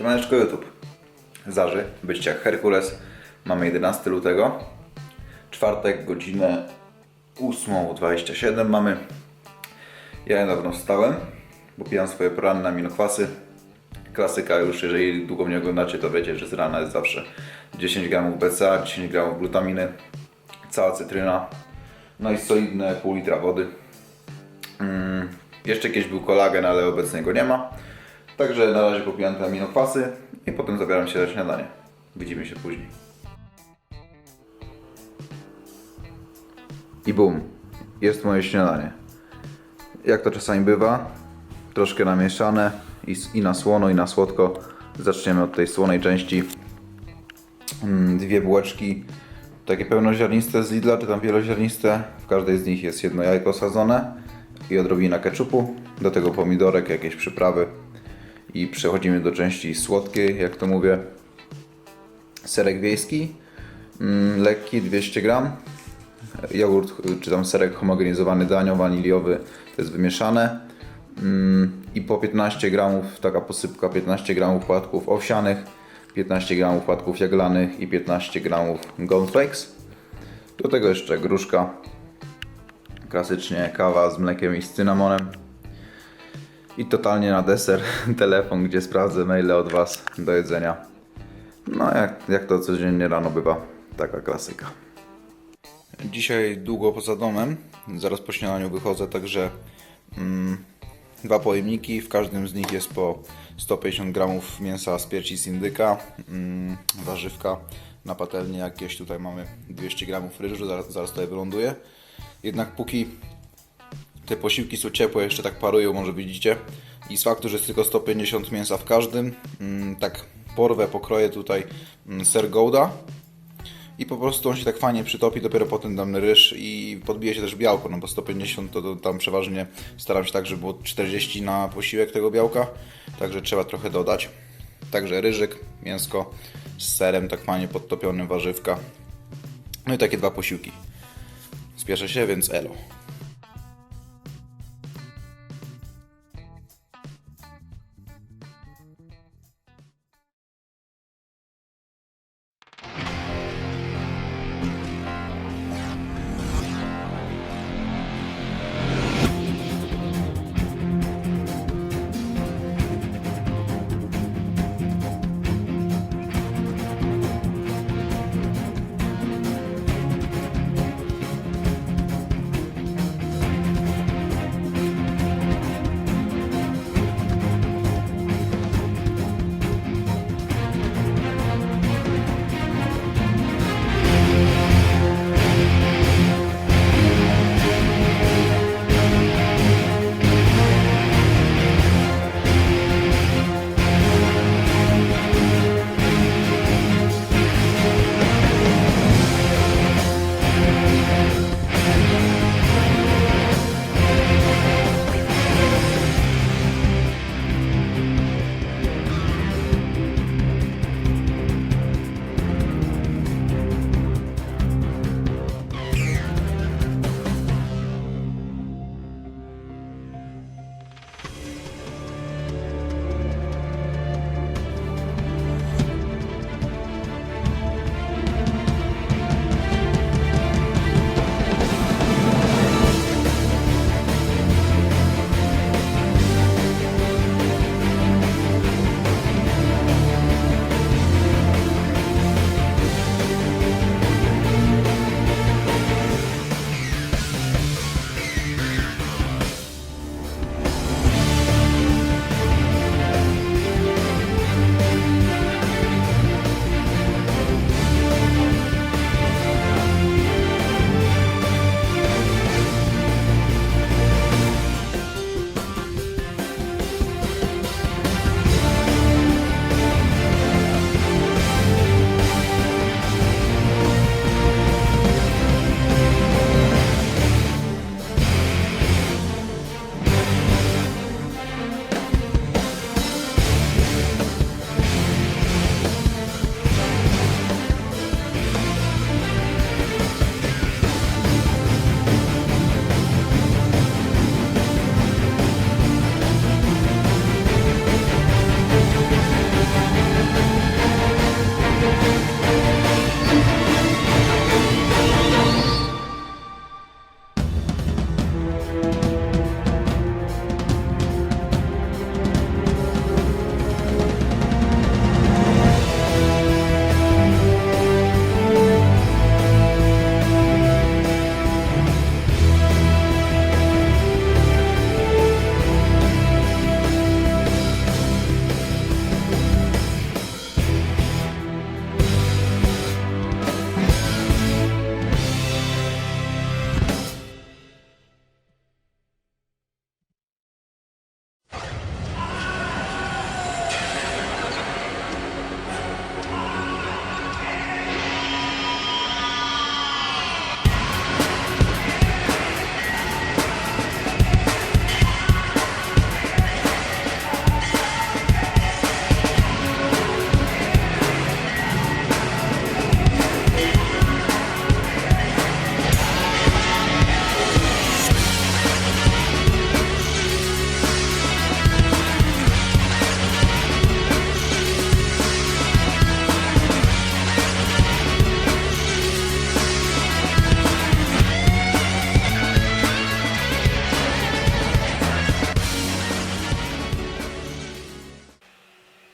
Siemaneczko YouTube. Zaży, być jak Herkules. Mamy 11 lutego. Czwartek, godzinę 8.27 mamy. Ja niedawno wstałem, bo pijam swoje poranne aminokwasy. Klasyka już, jeżeli długo mnie oglądacie, to wiecie, że z rana jest zawsze 10 gramów BCA, 10 gramów glutaminy, cała cytryna, no i solidne pół litra wody. Mm, jeszcze kiedyś był kolagen, ale obecnie go nie ma. Także na razie popijam te aminokwasy i potem zabieram się za śniadanie. Widzimy się później. I bum, jest moje śniadanie. Jak to czasami bywa, troszkę namieszane i, i na słono i na słodko. Zaczniemy od tej słonej części. Mm, Dwie bułeczki, takie pełnoziarniste z Lidla, czy tam wieloziarniste. W każdej z nich jest jedno jajko sadzone i odrobina keczupu. Do tego pomidorek, jakieś przyprawy. I przechodzimy do części słodkiej, jak to mówię. Serek wiejski, mm, lekki 200 gram. Jogurt, czy tam serek homogenizowany danio, waniliowy, to jest wymieszane. Mm, I po 15 gramów, taka posypka, 15 gramów płatków owsianych, 15 gramów płatków jaglanych i 15 gramów cornflakes. Do tego jeszcze gruszka, klasycznie kawa z mlekiem i z cynamonem. I totalnie na deser telefon, gdzie sprawdzę maile od Was do jedzenia. No jak, jak to codziennie rano bywa, taka klasyka. Dzisiaj długo poza domem, zaraz po śniadaniu wychodzę, także mm, dwa pojemniki, w każdym z nich jest po 150 gramów mięsa z piersi z indyka, mm, warzywka na patelni jakieś, tutaj mamy 200 gramów ryżu, zaraz, zaraz tutaj wyląduje. Jednak póki te posiłki są ciepłe, jeszcze tak parują, może widzicie. I z faktu, że jest tylko 150 mięsa w każdym, mm, tak porwę, pokroję tutaj mm, ser Gouda i po prostu on się tak fajnie przytopi, dopiero potem dam ryż i podbije się też białko, no bo 150 to, to tam przeważnie staram się tak, żeby było 40 na posiłek tego białka, także trzeba trochę dodać. Także ryżyk, mięsko z serem tak fajnie podtopionym, warzywka. No i takie dwa posiłki. Spieszę się, więc elo.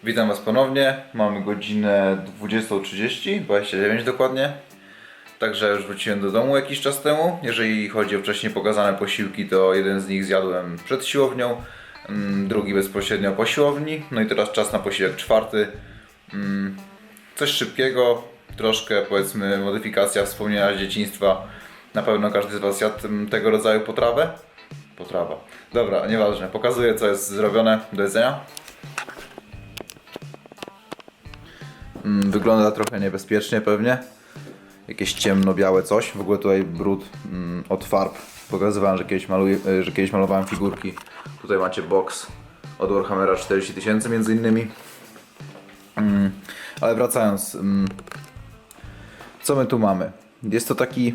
Witam Was ponownie. Mamy godzinę 20.30, 29 dokładnie. Także już wróciłem do domu jakiś czas temu. Jeżeli chodzi o wcześniej pokazane posiłki, to jeden z nich zjadłem przed siłownią, mm, drugi bezpośrednio po siłowni. No i teraz czas na posiłek czwarty. Mm, Coś szybkiego, troszkę powiedzmy modyfikacja wspomnienia z dzieciństwa. Na pewno każdy z Was jadł mm, tego rodzaju potrawę. Potrawa. Dobra, nieważne. Pokazuję co jest zrobione do jedzenia. Mm, Wygląda trochę niebezpiecznie pewnie. Jakieś ciemno-białe coś. W ogóle tutaj brud mm, od farb. Pokazywałem, że kiedyś, e, że kiedyś malowałem figurki. Tutaj macie box od Warhammera 40 tysięcy między innymi. Mm, ale wracając. mm, Co my tu mamy? Jest to taki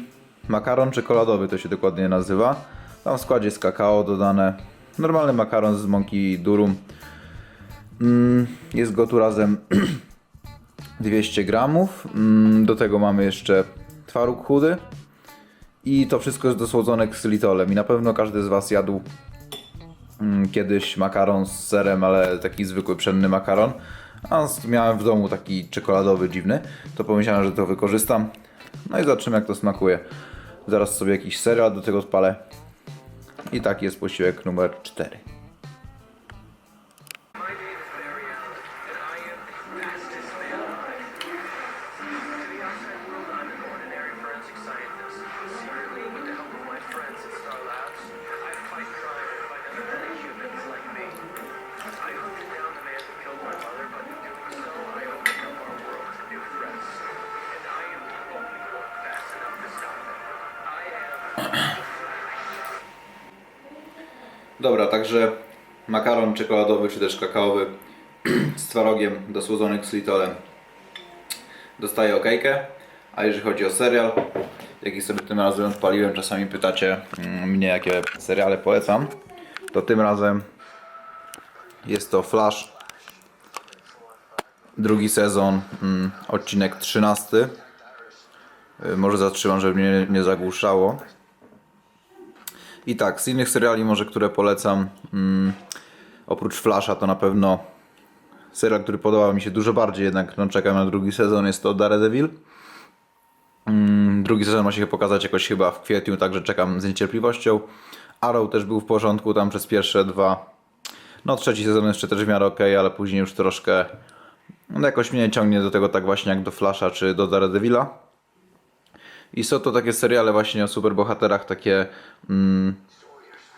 makaron czekoladowy, to się dokładnie nazywa. Tam w składzie jest kakao dodane. Normalny makaron z mąki durum. Mm, Jest go tu razem 200 gramów. Mm, Do tego mamy jeszcze twaróg chudy. I to wszystko jest dosłodzone ksylitolem. I na pewno każdy z Was jadł mm, kiedyś makaron z serem, ale taki zwykły pszenny makaron. A miałem w domu taki czekoladowy, dziwny. To pomyślałem, że to wykorzystam. No i zobaczymy jak to smakuje. Zaraz sobie jakiś ser do tego odpalę. I taki jest posiłek numer 4. czekoladowy czy też kakaowy z twarogiem dosłodzony ksylitolem dostaje okejkę. A jeżeli chodzi o serial, jaki sobie tym razem odpaliłem, czasami pytacie mm, mnie jakie seriale polecam, to tym razem jest to Flash, drugi sezon, mm, odcinek 13. Y, Może zatrzymam, żeby mnie nie zagłuszało. I tak, z innych seriali może, które polecam, mm, oprócz Flasha to na pewno serial, który podobał mi się dużo bardziej, jednak no, czekam na drugi sezon, jest to Daredevil. Mm, drugi sezon ma się pokazać jakoś chyba w kwietniu, także czekam z niecierpliwością. Arrow też był w porządku tam przez pierwsze dwa. No trzeci sezon jeszcze też w miarę ok, ale później już troszkę no, jakoś mnie nie ciągnie do tego tak właśnie jak do Flasha czy do Daredevila. I są to takie seriale właśnie o superbohaterach, takie mm,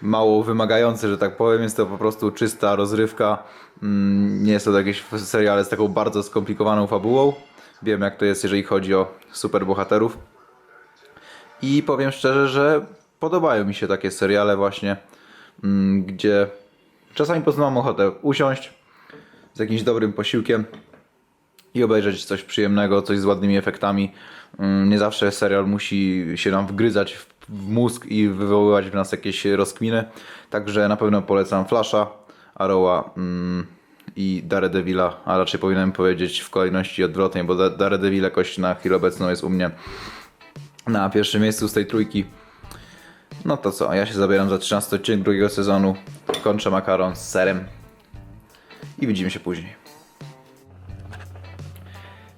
mało wymagające, że tak powiem. Jest to po prostu czysta rozrywka. Mm, nie jest to jakieś seriale z taką bardzo skomplikowaną fabułą. Wiem jak to jest, jeżeli chodzi o superbohaterów. I powiem szczerze, że podobają mi się takie seriale właśnie, mm, gdzie czasami po prostu mam ochotę usiąść z jakimś dobrym posiłkiem i obejrzeć coś przyjemnego, coś z ładnymi efektami. Mm, Nie zawsze serial musi się nam wgryzać w w mózg i wywoływać w nas jakieś rozkminy. Także na pewno polecam Flasha, Arrowa mm, i Daredevila, a raczej powinienem powiedzieć w kolejności odwrotnej, bo Da- Daredevil jakoś na chwilę obecną jest u mnie na pierwszym miejscu z tej trójki. No to co, ja się zabieram za 13 odcinek drugiego sezonu, kończę makaron z serem i widzimy się później.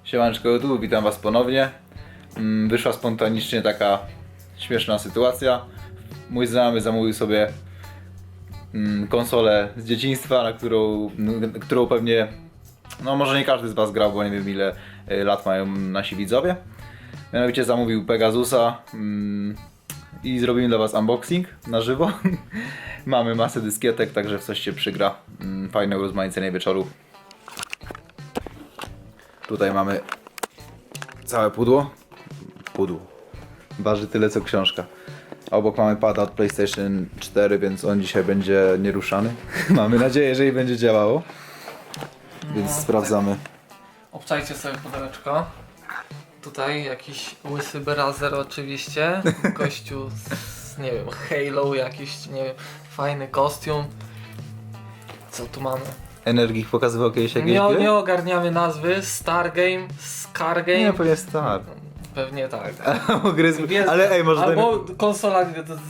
Siemanczko YouTube, witam Was ponownie. Mm, Wyszła spontanicznie taka śmieszna sytuacja. Mój znajomy zamówił sobie mm, konsolę z dzieciństwa, na którą, n- którą pewnie, no może nie każdy z Was grał, bo nie wiem ile y, lat mają nasi widzowie. Mianowicie zamówił Pegasusa mm, i zrobimy dla Was unboxing na żywo. Mamy masę dyskietek, także w coś się przygra. Mm, Fajne urozmaicenie wieczoru. Tutaj mamy całe pudło. Pudło. Waży tyle co książka. A Obok mamy pada od PlayStation 4, więc on dzisiaj będzie nieruszany. mamy nadzieję, że i będzie działało. Więc sprawdzamy. Obczajcie sobie pudełeczko. Tutaj jakiś łysy berazer oczywiście. Gościu z, nie wiem, Halo, jakiś, nie wiem, fajny kostium. Co tu mamy? Energii pokazywał kiedyś jakieś Nie, gry? nie ogarniamy nazwy. Stargame, Scargame. Nie, pewnie Star. Pewnie tak. Albo. Jest- Ale ej, może Albo ten, konsola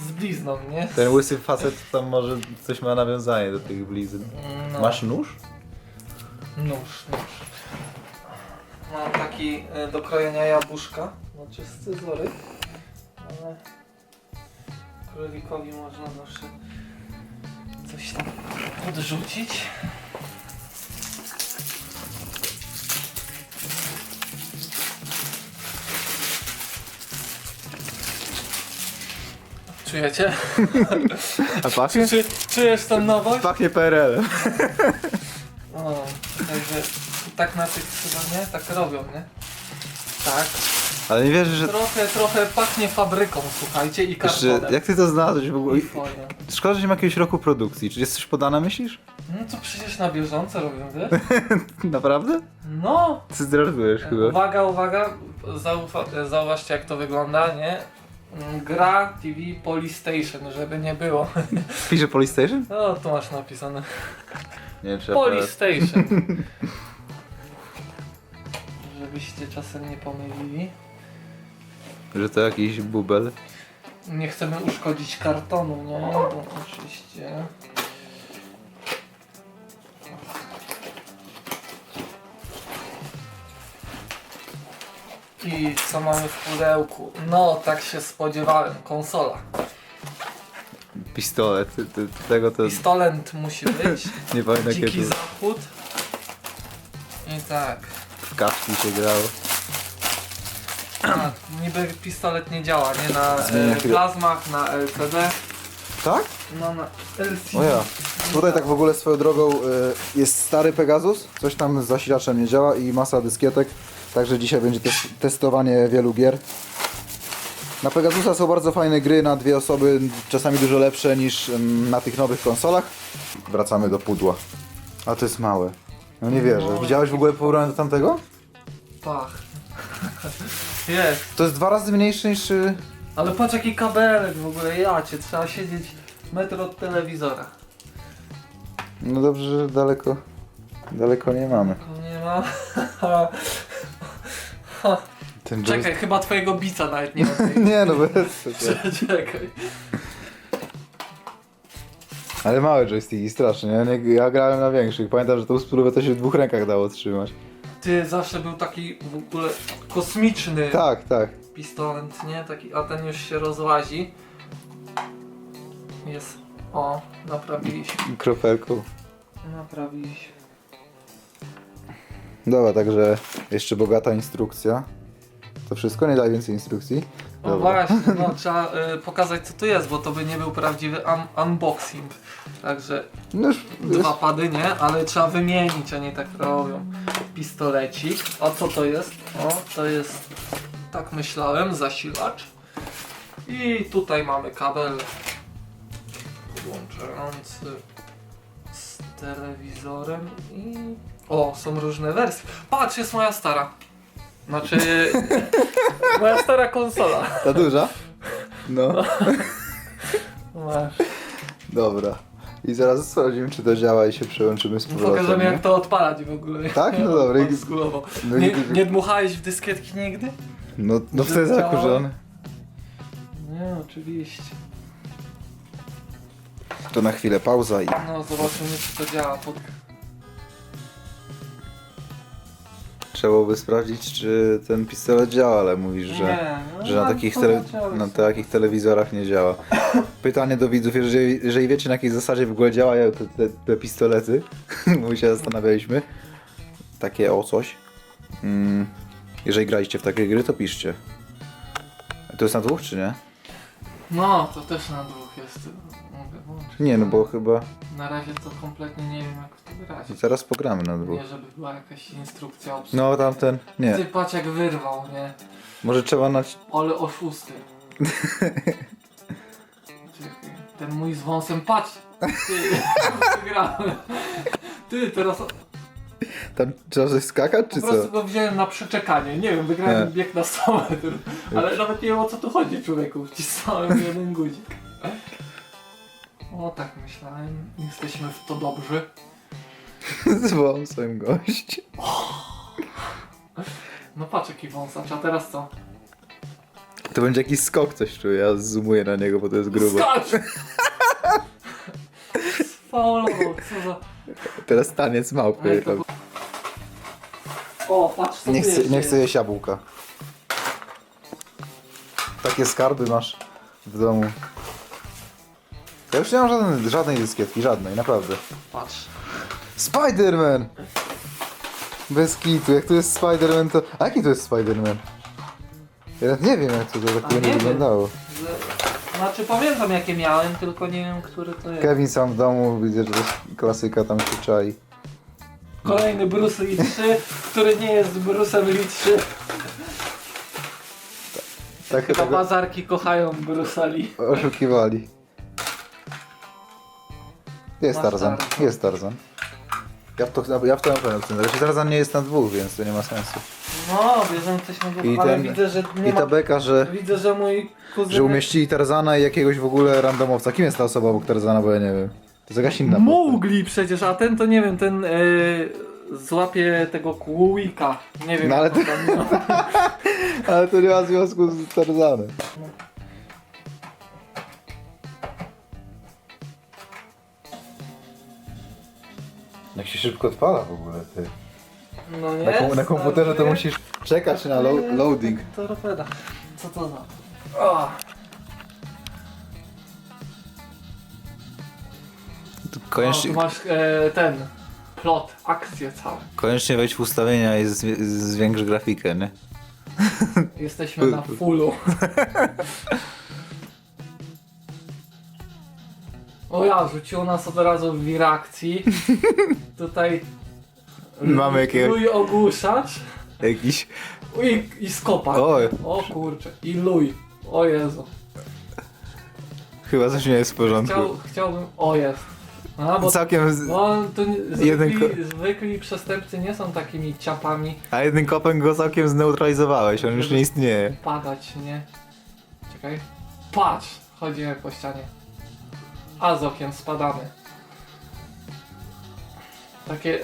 z blizną, nie? ten łysy facet tam może coś ma nawiązanie do tych blizn. No. Masz nóż? Nóż, nóż. Mam taki y, do krojenia jabłuszka. Znaczy scyzoryk. Ale królikowi można zawsze coś tam podrzucić. Czujecie? A pachnie? Czy, czujesz tę nowość? Pachnie PRL. O, także tak na tych chyba nie? Tak robią, nie? Tak. Ale nie wierzę, że... Trochę, trochę pachnie fabryką, słuchajcie, i kartonem. jak ty to znalazłeś w ogóle? I. Szkoda, że nie ma jakiegoś roku produkcji. Czy jest coś podane, myślisz? No to przecież na bieżąco robią, wiesz? Naprawdę? No! Ty zdradujesz chyba. Uwaga, uwaga, zaufa, zauważcie jak to wygląda, nie? Mm, Gra TV Polystation, żeby nie było. Pisze Polystation? No, tu masz napisane. Nie, trzeba... Polystation. Żebyście czasem nie pomylili. Że to jakiś bubel. Nie chcemy uszkodzić kartonu, nie? Bo oczywiście. I co mamy w pudełku? No, tak się spodziewałem. Konsola. Pistolet. Ty- ty- Tego to Pistolet musi być. nie pamiętam Dziki kiedy zachód. I tak. w kaszki się grało. A, niby pistolet nie działa, nie? Na Zmienia e, chwilę. plazmach, na LCD. Tak? No na LCD. O ja. Tutaj tak w ogóle swoją drogą y, jest stary Pegasus, coś tam z zasilaczem nie działa i masa dyskietek, także dzisiaj będzie też testowanie wielu gier. Na Pegasusa są bardzo fajne gry na dwie osoby, czasami dużo lepsze niż ym, na tych nowych konsolach. Wracamy do pudła. A to jest małe. No nie wierzę. No. Widziałeś w ogóle porównanie do tamtego? Pach. Jest. To jest dwa razy mniejszy niż... y, Ale patrz jaki kabelek w ogóle, ja cię, trzeba siedzieć metr od telewizora. No dobrze, że daleko... Daleko nie mamy. Nie ma. Ten Czekaj, chyba twojego bica nawet nie ma. Nie no bez... Czekaj. Ale małe joysticki, strasznie. Ja, nie, ja grałem na większych. Pamiętam, że tą spróbę to się w dwóch rękach dało trzymać. Ty zawsze był taki w ogóle kosmiczny Tak, tak. pistolet, nie? Taki, a ten już się rozłazi. Jest. O, naprawiliśmy. Kropelką. Naprawiliśmy. Dobra, także jeszcze bogata instrukcja. To wszystko? Nie daj więcej instrukcji? No Dobra. właśnie, no trzeba y, pokazać co tu jest, bo to by nie był prawdziwy un unboxing. Także No już, dwa pady nie, ale trzeba wymienić, a nie tak robią. Pistolecik. A co to jest? O, to jest, tak myślałem, zasilacz. I tutaj mamy kabel podłączający z telewizorem i... O, są różne wersje. Patrz, jest moja stara. Znaczy, moja stara konsola. ta duża? No, Masz. dobra. I zaraz sprawdzimy, czy to działa i się przełączymy z powrotem. Pokażemy nie? jak to odpalać w ogóle. Tak? No dobra. No Nie, i- nie dmuchałeś w dyskietki nigdy? No, no Że wtedy działa? zakurzony. Nie, oczywiście. To na chwilę pauza i... No zobaczymy czy to działa pod... Trzeba byłoby sprawdzić, czy ten pistolet działa, ale mówisz, że... Nie, no, Że na ale takich, tele, na takich telewizorach nie działa. Pytanie do widzów, jeżeli, jeżeli wiecie na jakiej zasadzie w ogóle działają te, te, te pistolety, bo się zastanawialiśmy, takie o coś. Mm, jeżeli graliście w takie gry, to piszcie. To jest na dwóch, czy nie? No, to też na dwóch jest. Mogę włączyć. Nie, no bo chyba Na razie to kompletnie nie wiem jak w to grać. zaraz pogramy na dwóch. Nie, żeby była jakaś instrukcja obsługi. No tamten, nie. Ty patrz jak wyrwał, nie? Może trzeba na... Ale oszusty. Czekaj, Ten mój z wąsem, patrz! Ty, wygrałem. Ty, teraz Tam trzeba coś skakać, czy po prostu co? go wziąłem na przeczekanie. Nie wiem, wygrałem bieg na 100 metrów. Ale nawet nie wiem o co tu chodzi, człowieku. Wcisnąłem jeden guzik. O, tak myślałem. Jesteśmy w to dobrzy. Z wąsem gość. No patrz jaki wąsacz, a teraz co? To będzie jakiś skok, coś czuję. Ja zoomuję na niego, bo to jest grubo. Skacz! Sfaulował, co za... Teraz taniec małpy. Ej, to O, patrz co Nie tu chcę, jest. nie chcę jeść jabłka. Takie skarby masz w domu. Ja już nie mam żadnej, żadnej dyskietki, żadnej, naprawdę. Patrz. Spider-Man! Bez kitu, jak to jest Spider-Man to... A jaki to jest Spider-Man? Ja nawet nie wiem jak to, to tak A, nie wiem. wyglądało. Z... Znaczy pamiętam jakie miałem, tylko nie wiem, który to jest. Kevin sam w domu, widzę, że to jest klasyka tam się czai. Kolejny Bruce Lee 3, który nie jest Bruce'em Lee 3. Tak Chyba tego bazarki kochają Bruce'a Lee. oszukiwali. Jest Masz Tarzan, Tarzan. jest Tarzan. Ja w to, ja w to na pewno chcę. Znaczy Tarzan nie jest na dwóch, więc to nie ma sensu. No, bierzemy coś nowego, I ale ten- widzę, że nie I ma... ta beka, że, Widzę, że mój kuzyn... że umieścili Tarzana i jakiegoś w ogóle randomowca. Kim jest ta osoba obok Tarzana, bo ja nie wiem. To jest jakaś inna. Mowgli przecież, a ten to nie wiem, ten yy, złapie tego Kłowika. Nie wiem, No ale jak on tam miał. Ale to nie ma związku z Tarzanem. Jak się szybko odpala w ogóle, ty. No nie, Na, kom- na komputerze to musisz czekać na lo- loading. Torpeda. Co to za... O, o, Koniecznie, tu masz e, ten plot, akcję całe. koniecznie wejdź w ustawienia i zwi- zwiększ grafikę, nie? Jesteśmy na fullu. O ja, rzuciło nas od razu w reakcji. Tutaj Mamy jakiegoś- Luj ogłuszacz Jakiś... i, i skopa. Oj, O kurczę, i luj. O Jezu. chyba coś nie jest w porządku. Chciał, chciałbym. O jest. A, bo, Całkiem... Z... bo nie, Jeden zwykli, zwykli przestępcy nie są takimi ciapami A jednym kopem go całkiem zneutralizowałeś, on już nie istnieje. padać, nie? Czekaj. Patrz! Chodzimy po ścianie. A z okien spadamy. Takie.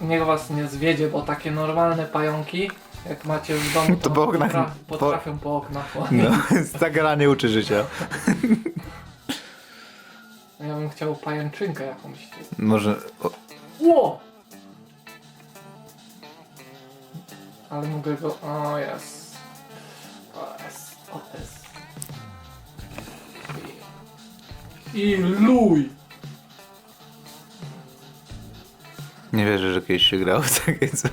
Niech was nie zwiedzie, bo takie normalne pająki, jak macie w domu, To to, po oknach- potra- po- potrafią po oknach. No, ta gra nie uczy życia. Ja bym chciał pajęczynkę jakąś. Może... O, Ło! Ale mogę go. O jest. O jest. O jest. I, luj! nie wierzę, że kiedyś się grało w takie coś.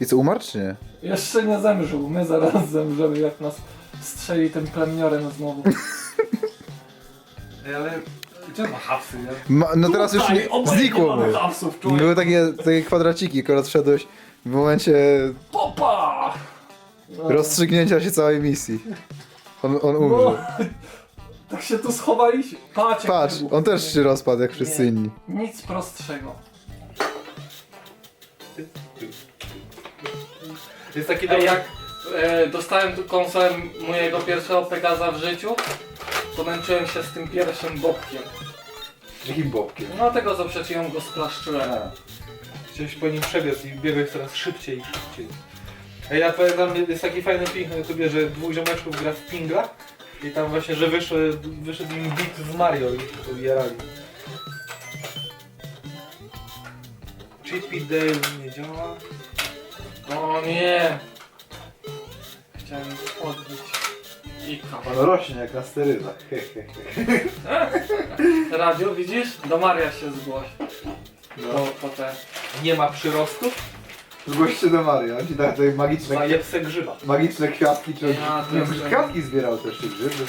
I co, umarł czy nie? Jeszcze nie zemrzył. My zaraz zemrzemy, jak nas strzeli tym plemniorem znowu. Ale. Gdzie ma hapsy, nie? Ma, no teraz już nie, znikło mamy mu. hapsów, człowiek. Były takie, takie kwadraciki, akurat wszedłeś w momencie Popa! No. rozstrzygnięcia się całej misji. On, on No, umrze. Tak się tu schowaliśmy. Patrz, jak Patrz, on też się rozpadł jak wszyscy Nie. inni. Nic prostszego. Jest taki Ej, dobry... jak e, dostałem tu konsolę mojego pierwszego Pegaza w życiu, to męczyłem się z tym pierwszym bobkiem. Jakim bobkiem? No tego co przed chwilą go splaszczyłem. Chciałeś po nim przebiec i biegłeś coraz szybciej i szybciej. A ja pamiętam, jest taki fajny film na YouTubie, że dwóch ziomeczków gra w pingla i tam właśnie, że wyszły, wyszedł im beat z Mario i to jarali. Pit Day nie działa. O nie! Chciałem odbić Ika. On rośnie jak na sterydach. Radio widzisz? Do Maria się zgłoś. Po, po te. Nie ma przyrostu? Zgłoś się do Maria, on ci da tutaj magiczne, Zajebce grzyba. magiczne kwiatki, czy Ja nie, też może wiem. kwiatki zbierał też, czy grzyby.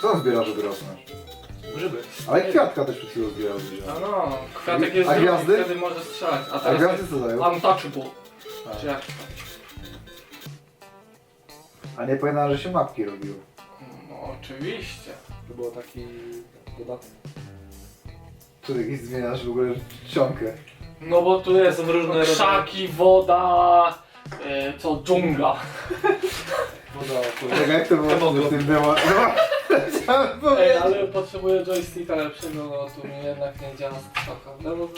Co on zbiera, żeby rosnąć? Grzyby. Ale kwiatka też przed chwilą zbierał. No widziałem. no, kwiatek jest A drugi, gwiazdy? wtedy może strzelać. A A teraz gwiazdy jest co dają? untouchable. A. Czy jak to? A nie pamiętam, że się mapki robiło. No oczywiście. To było taki dodatek. Tu jakiś zmieniasz w ogóle czcionkę. No bo tu jest są różne krzaki, woda, e, co dżungla. Woda, Tak jak to było w tym demo. No, Ej, ale potrzebuję joysticka lepszego, no tu mi jednak nie działa strzałka. No, bo